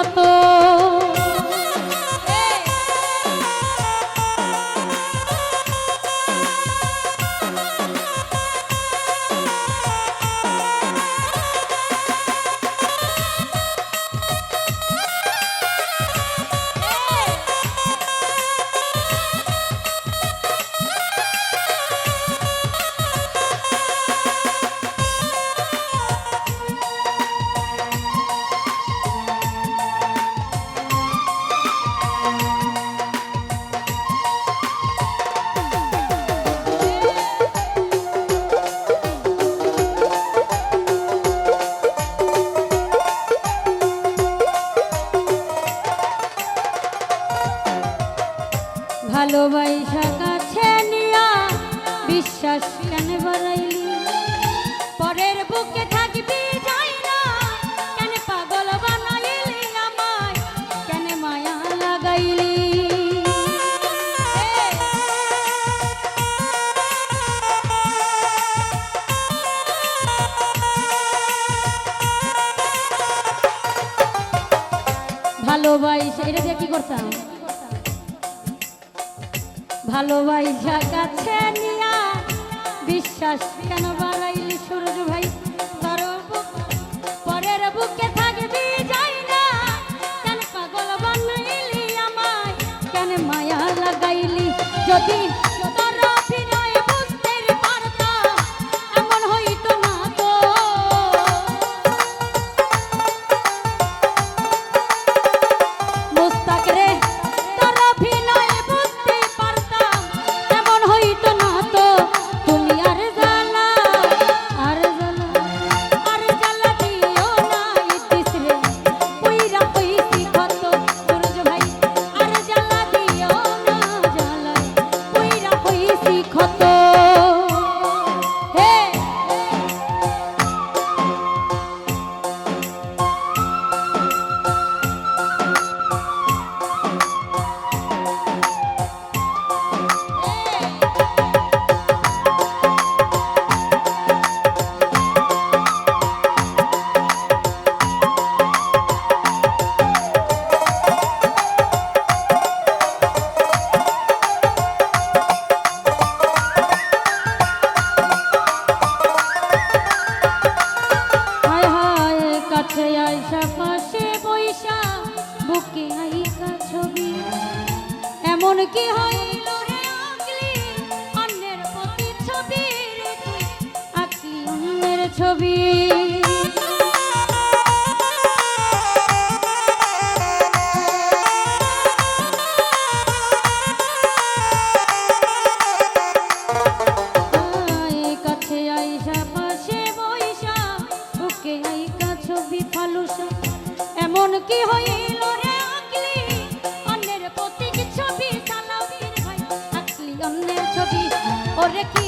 মতো ভালোবাসা কাছে নিয়া বিশ্বাস কেন বাড়াইলি পরের বুকে থাকবি যাই না কেন পাগল বানাইলি আমায়, কেন মায়া লাগাইলি? ভালোবাসা, এটা দিয়ে কি করতাম? ভালোবাসা কাছে নিয়া বিশ্বাস কেন বাড়াইলি সূর্য?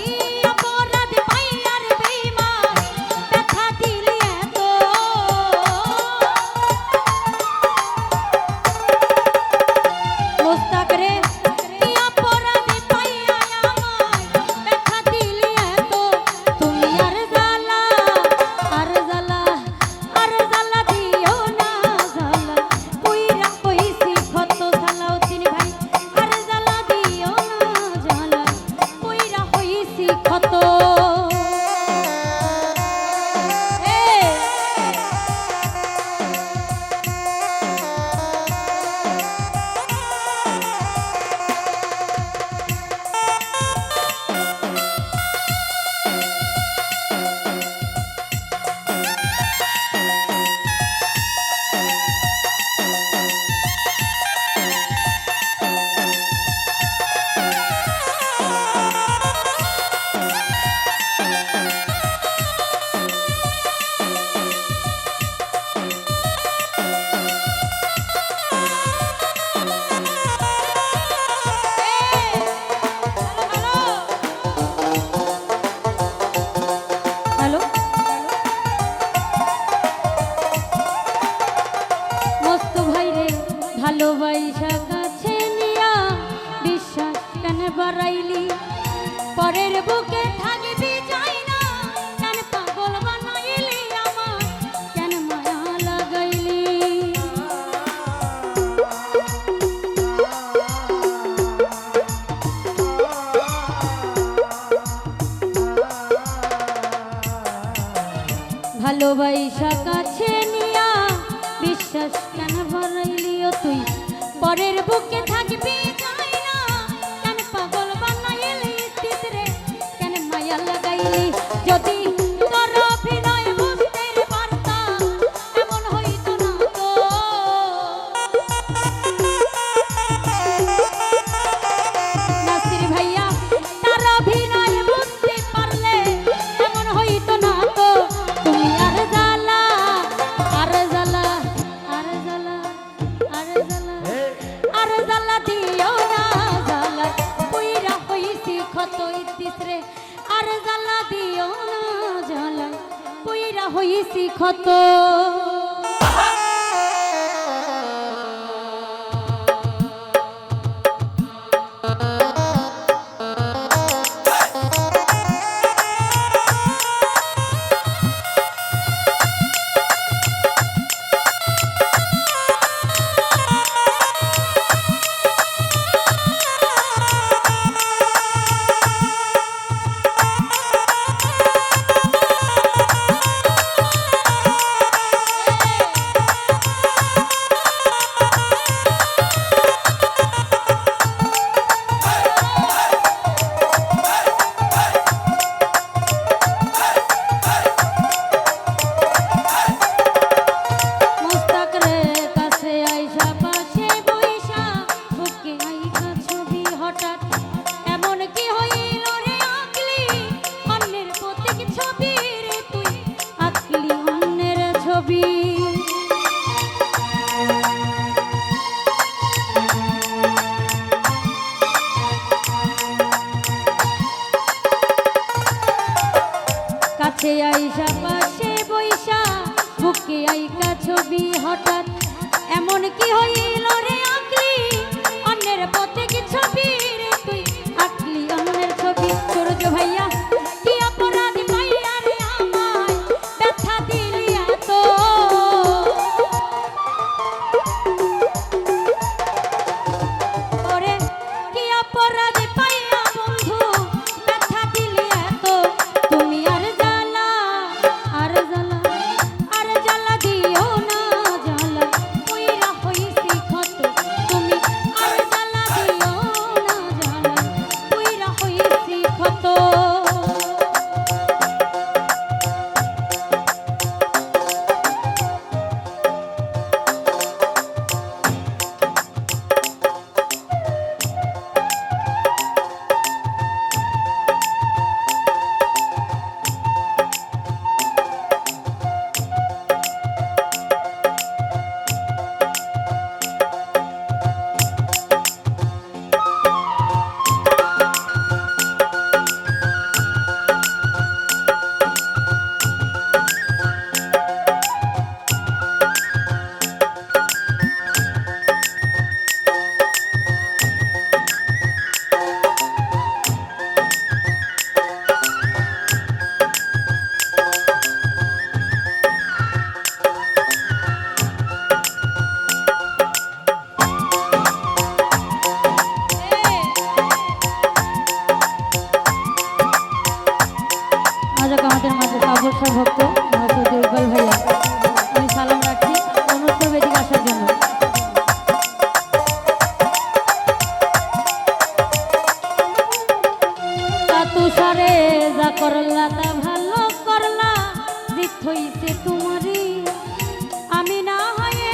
ी তুই। পরের বুকে থাকবি না। কাছে আইসা, পাশে বৈশা বুকে আইকা ছবি হঠাৎ। এমন কি হইল রে আঁকলি? অন্যের পথে কি ছবি রে তুই? আঁকলি অন্যের ছবি। সূর্য ভাইয়া তুষারে যা করলা তা ভালো করলা, জিত হইছে তোমারই। আমি না হয়ে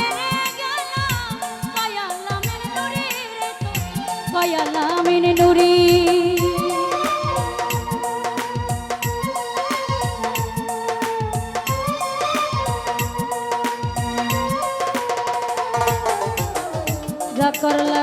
গয়ালামিন নুরি যা করলা